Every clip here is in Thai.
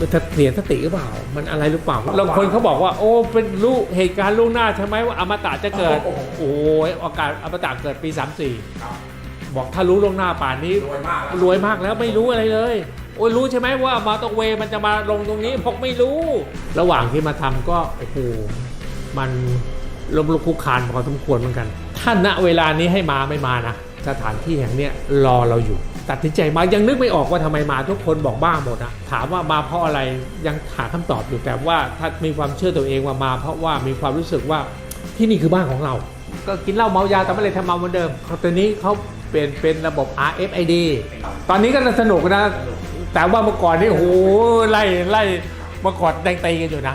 มันจะเสียสติหรือเปล่า มันอะไรหรือเปล่าบางคนเขาบอกว่า โอ้เป็นลูกเหตุการณ์ล่วงหน้าใช่ไหมว่าอมตะจะเกิด โอ้ยโอกาสอมตะเกิดปีครับ34 บอกถ้ารู้ล่วงหน้าป่านนี้รวยมากแล้วรวยมากแล้วไม่รู้อะไรเลย โอ้ยรู้ใช่ไหมว่ามอเตอร์เวย์มันจะมาลงตรงนี้บอกไม่รู้ ระหว่างที่มาทำก็โอ้โหมันลมลุกคลุกคลานพอสมควรเหมือนกัน ถ้าณเวลานี้ให้มาไม่มานะ สถานที่แห่งนี้รอเราอยู่ ตัดสินใจมายังนึกไม่ออกว่าทำไมมาทุกคนบอกบ้าหมดอะถามว่ามาเพราะอะไรยังหาคำตอบอยู่แต่ว่าถ้ามีความเชื่อตัวเองว่ามา เพราะว่ามีความรู้สึกว่าที่นี่คือบ้านของเรา ก็กินเหล้าเมายาแต่ไม่เลยทำเมาเหมือนเดิมตอนนี้เขาเปลี่ยนเป็นระบบ RFID ตอนนี้ก็สนุกนะแต่ว่าเมื่อก่อนนี่โอ้โหไล่ไล่เมื่อก่อนแดงตีกันอยู่นะ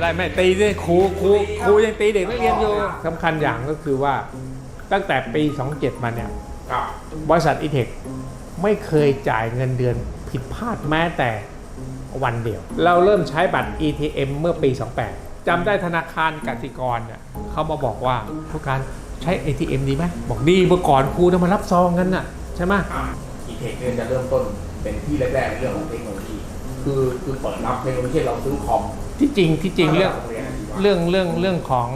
ไล่ไม่ตีด้วยครูครูครูยังตีเด็กนักเรียนอยู่สำคัญอย่างก็คือว่า ตั้งแต่ปี 27 มาเนี่ยครับบริษัทอีเทคไม่เคยจ่ายเงินเดือนผิดพลาดแม้แต่วันเดียว เราเริ่มใช้บัตร ETM เมื่อปี 28จำได้ธนาคารกสิกรเนี่ยเขามาบอกว่าผู้การใช้ ATM ดีไหมบอกดีเมื่อก่อนครูต้องมารับซองกันน่ะใช่ไหมอีเทคเนี่ยจะเริ่มต้นเป็นที่แรกๆในเรื่องของเทคโนโลยีคือคือเปิดรับเทคโนโลยีเราซื้อคอมที่จริงที่จริงเรื่องโยนอาชีวะเรื่องเรื่องเรื่องของ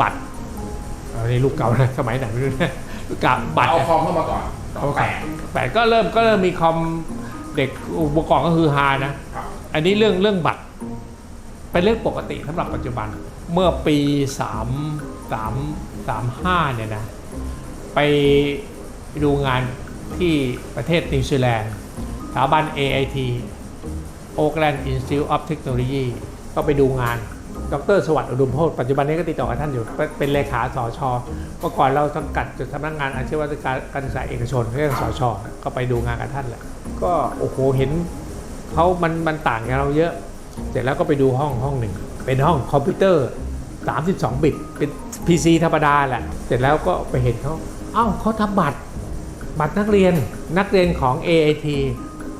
บัตรอันนี้ลูกเก่านะสมัยไหนไม่รู้นะลูกเก่าบัตรเอาอะคอมเข้ามาก่อนสองแปดแต่ก็เริ่มก็เริ่มมีคอมเด็กอุปกรณ์ก็คือฮานะ ครับอันนี้เรื่องเรื่องบัตร เป็นเรื่องปกติสำหรับปัจจุบัน เมื่อปี3 3 3 5เนี่ยนะ ไปดูงานที่ประเทศนิวซีแลนด์สถาบัน AIT Oakland Institute of Technology ก็ไปดูงาน ดรสวัสดิ์อุดมโพธิ์ปัจจุบันนี้ก็ติดต่อกับท่านอยู่ เป็นเลขาสชเมื่อก่อนเราสังกัดจุดสำนักงานอาชีวศึกษาการศึกษาเอกชนเรียกสชก็ไปดูงานกับท่านแหละก็โอ้โหเห็นเขามันมันต่างกับเราเยอะ เสร็จแล้วก็ไปดูห้องห้องหนึ่ง เป็นห้องคอมพิวเตอร์ 32 บิต เป็น PC ธรรมดาแหละ เสร็จแล้วก็ไปเห็นเขาเอ้าเขาทำบัตรบัตรนักเรียนนักเรียนของ AIT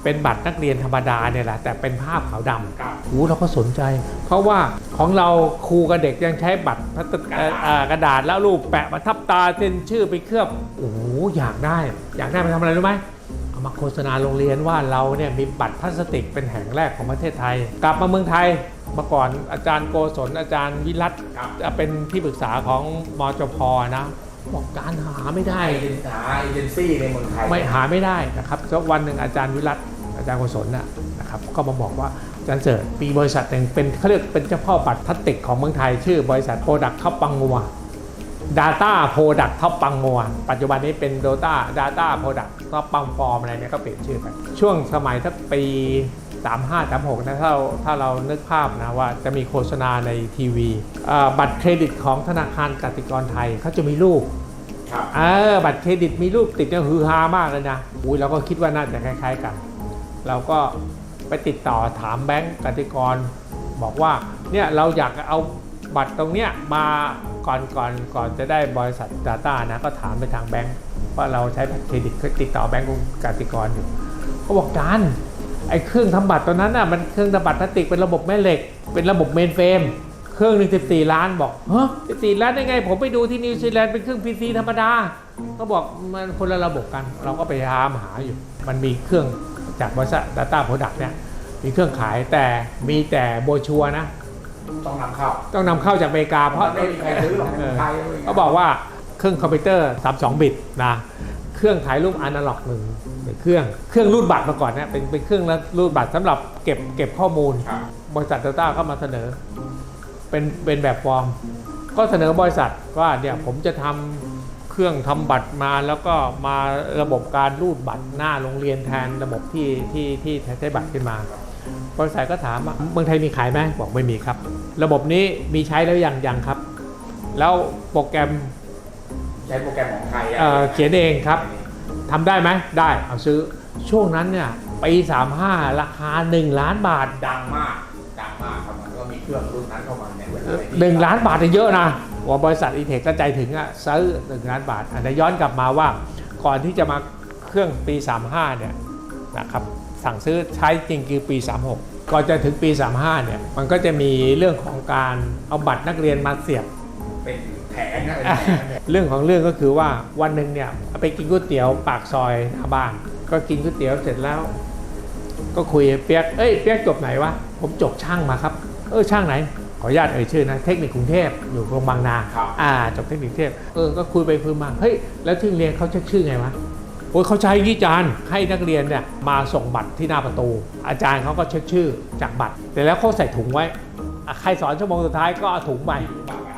เป็นบัตรนักเรียนธรรมดาเนี่ยแหละแต่เป็นภาพขาวดำครับโอ้เราก็สนใจ เพราะว่าของเราครูกับเด็กยังใช้บัตรพลาสติกเอ่อเอ่อกระดาษแล้วรูปแปะมาทับตาเซ็นชื่อไปเคลือบโอ้โหอยากได้ อยากได้ไปทำอะไรรู้ไหมเอามาโฆษณาโรงเรียนว่าเราเนี่ยมีบัตรพลาสติกเป็นแห่งแรกของประเทศไทย กลับมาเมืองไทยเมื่อก่อนอาจารย์โกศลอาจารย์วิรัตครับเป็นที่ปรึกษาของมจพนะ บอกการหาไม่ได้เอเจนหาเอเจนซี่ในเมืองไทยไม่หาไม่ได้นะครับสักวันหนึ่งอาจารย์วิรัตอาจารย์โกศลน่ะนะครับก็มาบอกว่าอาจารย์เสิร์ชปีบริษัทหนึ่งเป็นเขาเรียกเป็นเจ้าพ่อบัตรพลาสติกของเมืองไทย ชื่อบริษัทโปรดักต์ท็อปปังงัว Data Product ท็อปปังงัวปัจจุบันนี้เป็น Data Data Product ท็อปปังฟอร์มอะไรเนี่ยก็เปลี่ยนชื่อไปช่วงสมัยสักปี 35 36นะถ้าเราถ้าเรานึกภาพนะว่าจะมีโฆษณาในทีวีเอ่อบัตรเครดิตของธนาคารกสิกรไทยเขาจะมีรูปครับเออบัตรเครดิตมีรูปติดเนี่ยฮือฮามากเลยนะอุ้ยเราก็คิดว่าน่าจะคล้าย ๆกัน เราก็ไปติดต่อถามแบงก์กติกร บอกว่าเนี่ยเราอยากเอาบัตรตรงเนี้ยมาก่อนก่อนก่อนจะได้บริษัท Data นะก็ถามไปทางแบงก์ว่าเราใช้บัตรเครดิตติดต่อแบงก์กสิกรอยู่เขาบอกการ ไอ้เครื่องทำบัตรตัวนั้นน่ะมันเครื่องทำบัตรพลาสติกเป็นระบบแม่เหล็ก เป็นระบบเมนเฟรมเครื่องหนึ่ง14ล้านบอกเฮ้ย14ล้านได้ไง ผมไปดูที่นิวซีแลนด์เป็นเครื่อง PC ธรรมดาเขาบอกมันคนละระบบกัน เราก็ไปหามหาอยู่ มันมีเครื่องจากบริษัท Data Product เนี่ยมีเครื่องขายแต่มีแต่โบรชัวร์นะ ต้องนำเข้า ต้องนำเข้าจากอเมริกาเพราะไม่มีใครซื้อหรอกในเมืองไทยเขาบอกว่าเครื่องคอมพิวเตอร์32บิตนะ เครื่องถ่ายรูปอนาล็อกหนึ่งเป็นเครื่องเครื่องรูดบัตรมาก่อนเนี่ยเป็นเป็นเครื่องรูดบัตรสำหรับเก็บเก็บข้อมูลครับบริษัท Data ก็มาเสนอ เป็นเป็นแบบฟอร์ม ก็เสนอบริษัทว่าเนี่ยผมจะทำเครื่องทำบัตรมาแล้วก็มาระบบการรูดบัตรหน้าโรงเรียนแทนระบบที่ที่ที่ใช้บัตรขึ้นมาบริษัทก็ถามว่าเมืองไทยมีขายไหมบอกไม่มีครับ ระบบนี้มีใช้แล้วยังยังครับ แล้วโปรแกรม ใช้โปรแกรมของไทยเอ่อเขียนเองครับทำได้ไหมได้เอาซื้อช่วงนั้นเนี่ยปี35 ราคา 1 ล้านบาท ดังมากดังมากครับมันก็มีเครื่องรุ่นนั้นเข้ามาเนี่ยเวลาไปที่หนึ่งล้านบาทเนี่ยเยอะนะว่าบริษัทอีเทคก็ใจถึงอะซื้อหนึ่งล้านบาทอันนี้ย้อนกลับมาว่าก่อนที่จะมาเครื่องปี 35 เนี่ยนะครับสั่งซื้อใช้จริงคือปี 36 ก่อนจะถึงปี 35 เนี่ยมันก็จะมีเรื่องของการเอาบัตรนักเรียนมาเสียบเป็นแผงนะเป็นแผงเนี่ยเรื่องของเรื่องก็คือว่าวันหนึ่งเนี่ยไปกินก๋วยเตี๋ยวปากซอยหน้าบ้านก็กินก๋วยเตี๋ยวเสร็จแล้ว ก็คุยกับเปียกเอ้ยเปียกจบไหนวะผมจบช่างมาครับ เออช่างไหน ขออนุญาตเอ่ยชื่อนะเทคนิคกรุงเทพอยู่โรงพยาบาลบางนาครับอ่าจบเทคนิคกรุงเทพเออก็คุยไปคุยมาเฮ้ยแล้วที่เรียนเขาเช็คชื่อไงวะโอ้ยเขาใช้ยี่จานให้นักเรียนเนี่ยมาส่งบัตรที่หน้าประตู อาจารย์เขาก็เช็คชื่อจากบัตรแต่แล้วเขาใส่ถุงไว้อะใครสอนชั่วโมงสุดท้ายก็เอาถุงไป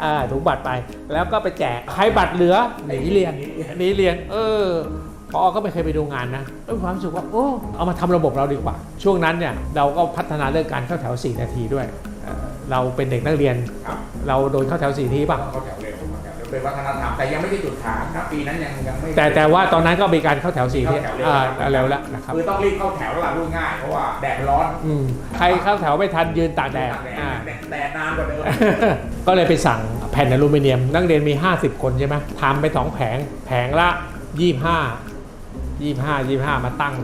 อ่าถุงบัตรไป แล้วก็ไปแจกใครบัตรเหลือหนีเรียนหนีเรียน เออพอก็ไม่เคยไปดูงานนะเออความรู้สึกว่าโอ้เอามาทำระบบเราดีกว่า ช่วงนั้นเนี่ยเราก็พัฒนาเรื่องการเข้าแถว 4 นาทีด้วยเอ่อเราเป็นเด็กนักเรียนครับเราโดนเข้าแถว4นาทีป่ะเข้าแถวเร็ว เข้าแถวเร็วเป็นวัฒนธรรมแต่ยังไม่ใช่จุดขายนะปีนั้นยังยังไม่แต่แต่ว่าตอนนั้นก็มีการเข้าแถว4ที่เข้าแถวเร็วอ่าเร็วแล้วนะครับคือต้องรีบเข้าแถวแล้วล่ะพูดง่ายเพราะว่าแดดมันร้อนอืมใครเข้าแถวไม่ทันยืนตากแดดตากแดดอ่าแดดแดดนานกว่าเดิมก็เลยไปสั่งแผ่นอลูมิเนียม นักเรียนมี 50 คนใช่ไหมทำไปสองแผงแผงละ 25 25 25 มาตั้ง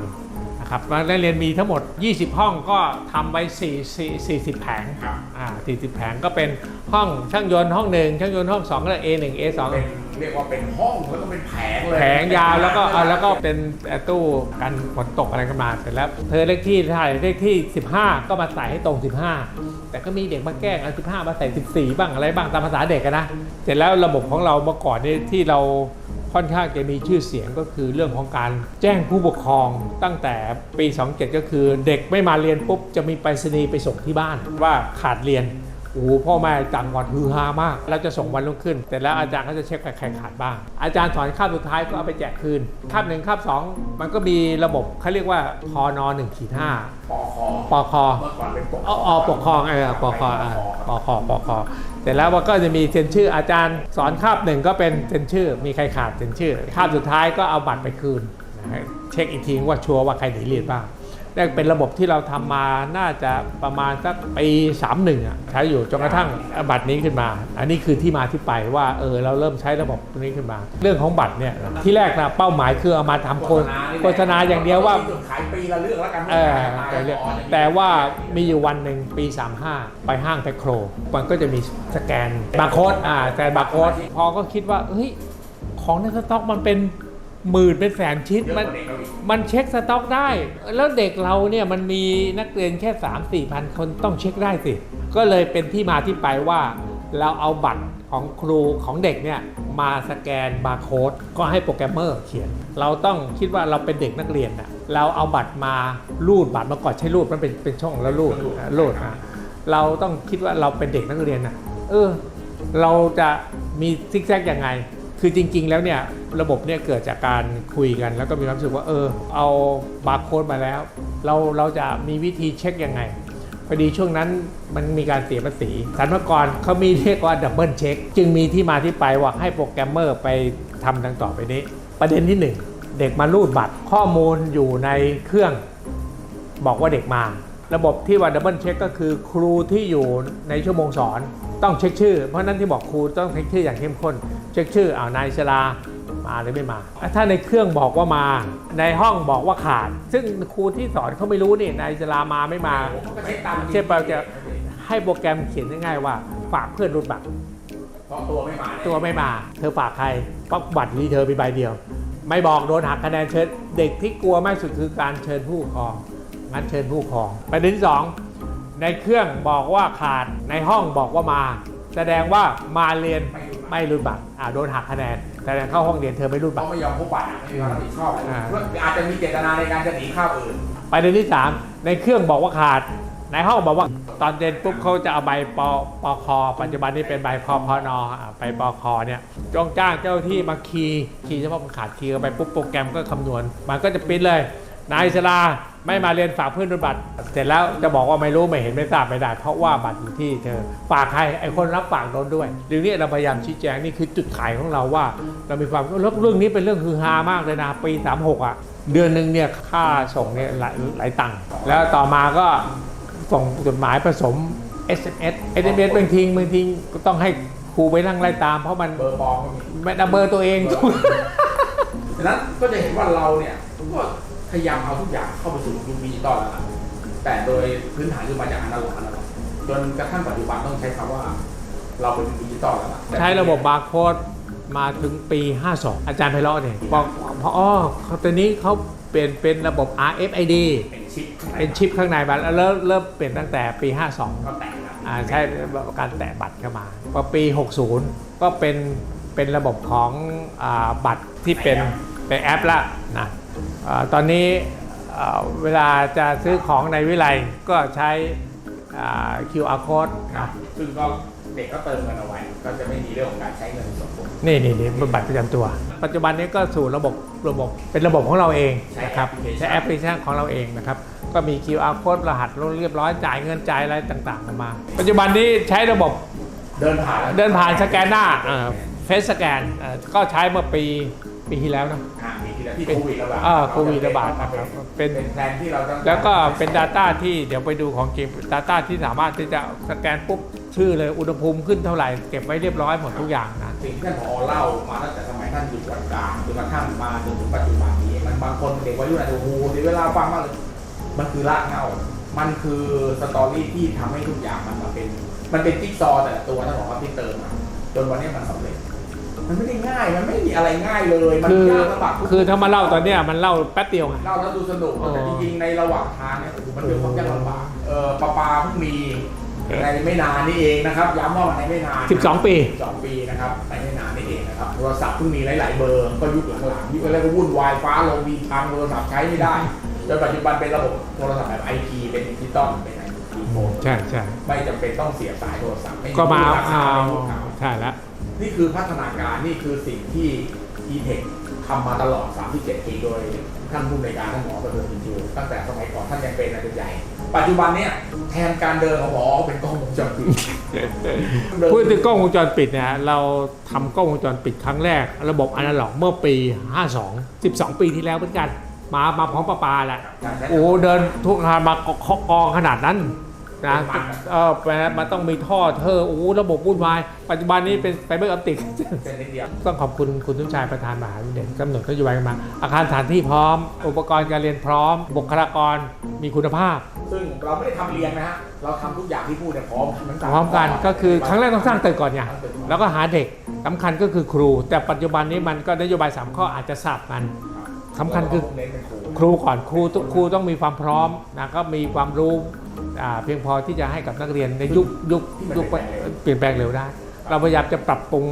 นะครับนักเรียนมีทั้งหมด 20 ห้องก็ทำไป4 4 40 แผงครับอ่า40 แผงก็เป็นห้องช่างยนต์ห้องหนึ่งช่างยนต์ห้อง2ก็เลย A1 A2 เป็นเรียกว่าเป็นห้องแล้วก็เป็นแผงเลยแผงยาวแล้วก็เอาแล้วก็เป็นตู้กันฝนตกอะไรกันมาเสร็จแล้วเธอเลขที่เท่าไหร่เลขที่ 15 ก็มาใส่ให้ตรง 15 แต่ก็มีเด็กมาแกล้งเอา15 มาใส่ 14 บ้างอะไรบ้างตามภาษาเด็กอะนะเสร็จแล้วระบบของเราเมื่อก่อนนี่ที่เรา ค่อนข้างจะมีชื่อเสียงก็คือเรื่องของการแจ้งผู้ปกครองตั้งแต่ปี 27 ก็คือเด็กไม่มาเรียนปุ๊บจะมีไปรษณีย์ไปส่งที่บ้านว่าขาดเรียนโอ้โหพ่อแม่ต่างวัดฮือฮามาก แล้วจะส่งวันรุ่งขึ้น แต่แล้วอาจารย์ก็จะเช็คใครขาดบ้าง อาจารย์สอนคาบสุดท้ายก็เอาไปแจกคืนคาบหนึ่งคาบสองมันก็มีระบบเขาเรียกว่าพอนหนึ่งขีดห้าปอคอปอคอเมื่อก่อนเป็นปกเอาเอาปกครองเออปกครองอะปกครองปกครอ แต่แล้วก็จะมีเซ็นชื่ออาจารย์สอนคาบหนึ่งก็เป็นเซ็นชื่อ มีใครขาดเซ็นชื่อคาบสุดท้ายก็เอาบัตรไปคืน เช็คอีกทีว่าชัวร์ว่าใครหนีเรียนบ้าง นั่นเป็นระบบที่เราทำมาน่าจะประมาณสักปี31อะใช้อยู่จนกระทั่งบัตรนี้ขึ้นมา อันนี้คือที่มาที่ไปว่าเออเราเริ่มใช้ระบบตัวนี้ขึ้นมา เรื่องของบัตรเนี่ยที่แรกนะเป้าหมายคือเอามาทำโฆษโฆษณาอย่างเดียวว่าจุดขายปีละเรื่องแล้วกันเออแต่เรียกแต่ว่ามีอยู่วันหนึ่งปี 35 ไปห้างแพคโครมันก็จะมีสแกนบาร์โค้ดอ่าสแกนบาร์โค้ดพอก็คิดว่าเฮ้ยของในสต็อกมันเป็น หมื่นเป็นแสนชิ้นมันมันเช็คสต็อกได้ แล้วเด็กเราเนี่ยมันมีนักเรียนแค่ 3 4พันคนต้องเช็คได้สิ ก็เลยเป็นที่มาที่ไปว่า เราเอาบัตรของครูของเด็กเนี่ยมาสแกนบาร์โค้ดก็ให้โปรแกรมเมอร์เขียน เราต้องคิดว่าเราเป็นเด็กนักเรียนน่ะเราเอาบัตรมารูดบัตรมาก่อนใช้รูดมันเป็นเป็นช่องแล้วรูดอะรูดอะเราต้องคิดว่าเราเป็นเด็กนักเรียนน่ะเออ เราจะมีซิกแซกยังไง คือจริง ๆ แล้วเนี่ยระบบเนี่ยเกิดจากการคุยกัน แล้วก็มีความรู้สึกว่าเออ เอาบาร์โค้ดมาแล้ว เราเราจะมีวิธีเช็คยังไงพอดีช่วงนั้นมันมีการเสียภาษีสรรพากรเขามีเรียกว่าดับเบิลเช็คจึงมีที่มาที่ไปว่าให้โปรแกรมเมอร์ไปทำดังต่อไปนี้ ประเด็นที่หนึ่งเด็กมารูดบัตรข้อมูลอยู่ในเครื่องบอกว่าเด็กมา ระบบที่ว่าดับเบิลเช็คก็คือครูที่อยู่ในชั่วโมงสอน ต้องเช็คชื่อ เพราะฉะนั้นที่บอกครูต้องเช็คชื่ออย่างเข้มข้น เช็คชื่ออ้าวนายชลามาหรือไม่มา ถ้าในเครื่องบอกว่ามาในห้องบอกว่าขาด ซึ่งครูที่สอนเขาไม่รู้นี่นายชลามาไม่มาผมก็เช็คตามเช่นเราจะให้โปรแกรมเขียนง่ายๆว่า ฝากเพื่อนรูดบัตรเพราะตัวไม่มาเนี่ยตัวไม่มา เธอฝากใครเพราะบัตรมีเธอมีใบเดียว ไม่บอกโดนหักคะแนนเชิญเด็กที่กลัวมากสุดคือการเชิญผู้ปกครองงั้นเชิญผู้ปกครองประเด็นที่สอง ในเครื่องบอกว่าขาดในห้องบอกว่ามา แสดงว่ามาเรียนไม่รูดบัตรอ่าโดนหักคะแนนแสดงเข้าห้องเรียนเธอไม่รูดบัเขาตรไม่ยอมพบบัตรไม่มีความรับผิดชอบอ่าเพื่ออาจจะมีเจตนาในการจะหนีข้าวอื่น ประเด็นที่ 3 ในเครื่องบอกว่าขาด ในห้องบอกว่าตอนเรียนปุ๊บเขาจะเอาใบปปคปัจจุบันนี้เป็นใบพพนอะไปปคเนี่ยจ้องจ้างเจ้าหน้าที่มาคีย์คีย์เฉพาะมันขาดคีย์เข้าไปปุ๊บโปรแกรมก็คำนวณ มันก็จะปริ้นเลย นายสลาไม่มาเรียนฝากเพื่อนด้วยบัตร เสร็จแล้วจะบอกว่าไม่รู้ไม่เห็นไม่ทราบไม่ได้ เพราะว่าบัตรอยู่ที่เธอฝากใครไอ้คนรับฝากโดนด้วยเรื่องนี้เราพยายามชี้แจงนี่คือจุดขายของเราว่า เรามีความแล้วเรื่องนี้เป็นเรื่องฮือฮามากเลยนะปี 36 อะ เดือนหนึ่งเนี่ยค่าส่งเนี่ยหลายหลายตังค์แล้วต่อมาก็ส่งจดหมายผสม SMS SMS บางทีบางทีก็ต้องให้ครูไปนั่งไล่ตาม เพราะมันเบอร์ปลอมก็มีไม่ได้เบอร์ตัวเองดังนั้นก็จะเห็นว่าเราเนี่ยก็ พยายามเอาทุกอย่างเข้าไปสู่ยุคดิจิตอลแล้วล่ะแต่โดยพื้นฐานคือมาจากอนาล็อกอนาล็อกจนกระทั่งปัจจุบันต้องใช้คำว่า เราเป็นดิจิตอลแล้วล่ะใช้ระบบบาร์โค้ดมาถึงปี 52 อาจารย์ไพเราะเนี่ยบอกพออ๋อตอนนี้เขาปปลี่ยนเป็นระบบ RFID เป็นชิปเป็นชิปข้างในบัตรแล้วเริ่มเปลี่ยนตั้งแต่ปี 52 ก็แตะอ่าใช้การแตะบัตรเข้ามาพอปี 60 ก็เป็นเป็นระบบของอาบัตรที่เป็นเป็นแอปละนะ ตอนนี้อ่าเวลาจะซื้อของในวิไลก็ใช้อ่า QR code ครันะบซึ่งก็เด็กก็เติมเงินเอาไว้ ก็จะไม่มีเรื่องของการใช้เงินสดนี่นี่นี่บัตรประจำตัว ปัจจุบันนี้ก็สู่ระบบระบบเป็นระบบของเราเองนะครับใช้แอปพลิเคชันของเราเองนะครับ ก็มี QR code รหัสเรียบร้อยจ่ายเงินจ่ายอะไรต่างๆออกมา ปัจจุบันนี้ใช้ระบบเดินผ่านเดินผ่านสแกนหน้าเฟสสแกนก็ใช้เมื่อปีปีที่แล้วนะอ่ามี ที่แล้วที่โควิดระบาดอ่าโควิดระบาดเเป็นเป็นเป็นแพลนที่เราต้องแล้วก็เป็น Data ที่เดี๋ยวไปดูของจริง Data ที่สามารถที่จะสแกนปุ๊บชื่อเลยอุณหภูมิขึ้นเท่าไหร่เก็บไว้เรียบร้อยหมดทุกอย่างนะสิ่งที่ท่านผอเล่ามาตั้งแต่สมัยท่านอยู่วัดกลางจนกระทั่งมาจนถึงปัจจุบันนี้มันบางคนเด็กวัยรุ่นอาจจะโอ้โหเสียเวลาฟังมากเลยมันคือรากเหง้ามันคือสตอรี่ที่ทำให้ทุกอย่างมันมาเป็น มันเป็นจิ๊กซอว์แต่ละตัวท่านบอกว่าที่เติมมาจนวันนี้มันสำเร็จ มันไม่ได้ง่าย มันไม่มีอะไรง่ายเลย มันคือยากลำบากทุกคือถ้ามาเล่าตอนเนี้ยมันเล่าแป๊บเดียวไง เล่าแล้วดูสนุกอ๋อแต่จริงๆในระหว่างทางเนี่ยโอ้โหมันเป็นความยากลำบากเออปลาปลาเพิ่งมีในไม่นานนี่เองนะครับย้ำว่าในไม่นาน12 ปี 12 ปีนะครับในไม่นานนี่เองนะครับโทรศัพท์เพิ่งมีหลาย ๆ เบอร์ก็ยุคหลังๆยุคแรกก็วุ่นวายฟ้าลงมีพังโทรศัพท์ใช้ไม่ได้จนปัจจุบันเป็นระบบโทรศัพท์แบบไอพีเป็นดิจิตอลเป็นไอพีโฟนใช่ใช่ไม่จำเป็นต้องเสียบสายโทรศัพท์ไก็มาผู้รักษเอาไม่รู้ข่าวใช่แล้ว นี่คือพัฒนาการนี่คือสิ่งที่ e-tech ทำมาตลอด 37 ปีโดยท่านผู้ในวยการท่านหมอประเสริฐอินทร์ตั้งแต่สมัยก่อนท่านยังเป็นอาจารย์ใหญ่ ปัจจุบันเนี่ยแทนการเดินของหมอเป็นกล้องวงจรปิดพูดถึงกล้องวงจรปิดเนี่ยเราทำกล้องวงจรปิดครั้งแรก ระบบอนาล็อกเมื่อปี 52 12 ปีที่แล้วเหมือนกัน มามาพร้อมประปาแหละโอ้เดินทุกทางมากองกองขนาดนั้น นะเออมันต้องมีท่อเธอโอ้ระบบวุ่นวาย ปัจจุบันนี้เป็นไฟเบอร์ออปติกเส้นนิดเดียวต้องขอบคุณคุณทุนชายประธานมหาวิทยาลัยกำหนดนโยบายมา อาคารสถานที่พร้อม อุปกรณ์การเรียนพร้อม บุคลากรมีคุณภาพ ซึ่งเราไม่ได้ทำเรียงนะฮะ เราทำทุกอย่างที่พูดเนี่ยพร้อมทั้งสาพร้อมกันก็คือครั้งแรกต้องสร้างตึกก่อนไงแล้วก็หาเด็กสำคัญก็คือครู แต่ปัจจุบันนี้มันก็นโยบายสามข้ออาจจะสับกันสำคัญคือเน้นเป็นครูครูก่อนครูทุกครูต้องมีความพร้อมนะก็มีความรู้อ่า เพียงพอที่จะให้กับนักเรียนในยุคยุคยุคเปลี่ยนแปลงเร็วได้ เราพยายามจะปรับปรุง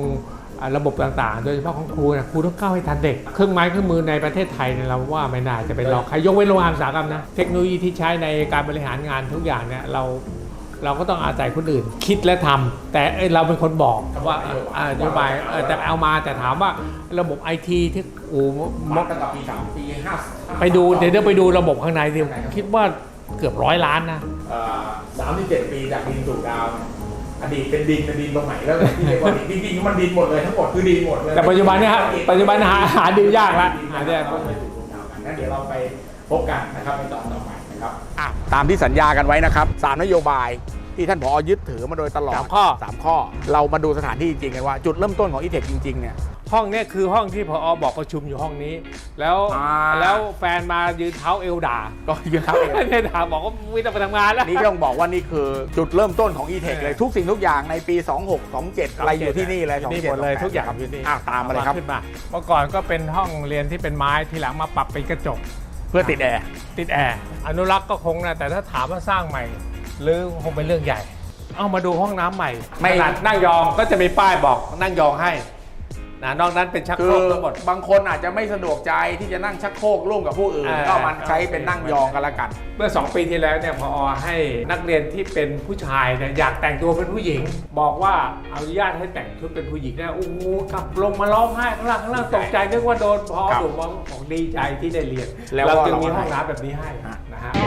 อ่าระบบต่างๆ โดยเฉพาะของครูนะครูต้องก้าวให้ทันเด็ก เครื่องไม้เครื่องมือในประเทศไทยเนี่ยเราว่าไม่น่าจะเป็นรองใครยกเว้นโรงงานอุตสาหกรรมนะ เทคโนโลยีที่ใช้ในการบริหารงานทุกอย่างเนี่ยเราเราก็ต้องอาศัยคนอื่นคิดและทำแต่เอ้ยเราเป็นคนบอกว่าอ่านโยบายเออแต่เอามาแต่ถามว่าระบบไอทีที่โอ้มาตั้งแต่ปีสามปีห้าไปดูเดี๋ยวเดี๋ยวไปดูระบบข้างในดิคิดว่า เกือบร้อยล้านนะสามที่เจ็ดปีจากดินสู่ดาวเนี่ยอดีตเป็นดินเป็นดินตรงไหนแล้วที่เรียกว่าดินจริงๆมันดินหมดเลยทั้งหมดคือดินหมดเลยแต่ปัจจุบันเนี่ยฮะปัจจุบันหาหาดินยากละหาหาได้ได้ก็ไปสู่ดวงดาวกันงั้นเดี๋ยวเราไปพบกันนะครับในตอนต่อไปนะครับตามที่สัญญากันไว้นะครับสามนโยบายที่ท่านผอยึดถือมาโดยตลอดสามข้อสามข้อ เรามาดูสถานที่จริงๆกันว่า จุดเริ่มต้นของอีเทคจริงๆเนี่ย ห้องเนี้ยคือห้องที่พอบอกประชุมอยู่ห้องนี้ แล้วอ่า แล้วแฟนมายืนเท้าเอวด่าก็ยืนเท้าเองเนี่ยด่าบอกว่าวิต้องไปทำงานแล้ว นี่ก็ต้องบอกว่านี่คือจุดเริ่มต้นของ e-tech เลยทุกสิ่งทุกอย่างในปี 26 27 อะไรอยู่ที่นี่เลยนี่หมดเลยทุกอย่างอยู่นี่อะตามมาเลยครับ ขึ้นมาเมื่อก่อนก็เป็นห้องเรียนที่เป็นไม้ทีหลังมาปรับเป็นกระจก เพื่อติดแอร์ ติดแอร์อนุรักษ์ก็คงนะแต่ถ้าถามว่าสร้างใหม่ หรือคงเป็นเรื่องใหญ่ เอามาดูห้องน้ำใหม่ไม่ ขนาดนั่งยองก็จะมีป้ายบอกนั่งยองให้ นะนอกนั้นเป็นชักคืโครอกทั้งหมด บางคนอาจจะไม่สะดวกใจที่จะนั่งชักโครกร่วมกับผู้อื่น อ่า ก็มันใช้เป็นนั่งยองกันละกัน เมื่อ 2 ปีที่แล้วเนี่ยพอให้นักเรียนที่เป็นผู้ชายเนี่ยอยากแต่งตัวเป็นผู้หญิง บอกว่าอนุญาตให้แต่งชุดเป็นผู้หญิงนะโอ้โหกลับลงมาร้องไห้ข้างล่างข้างล่างตกใจนึกว่าโดนพอครับถูกมองของดีใจที่ได้เรียนแล้วเราก็จึงมีเราให้ห้องน้ำแบบนี้ให้อะ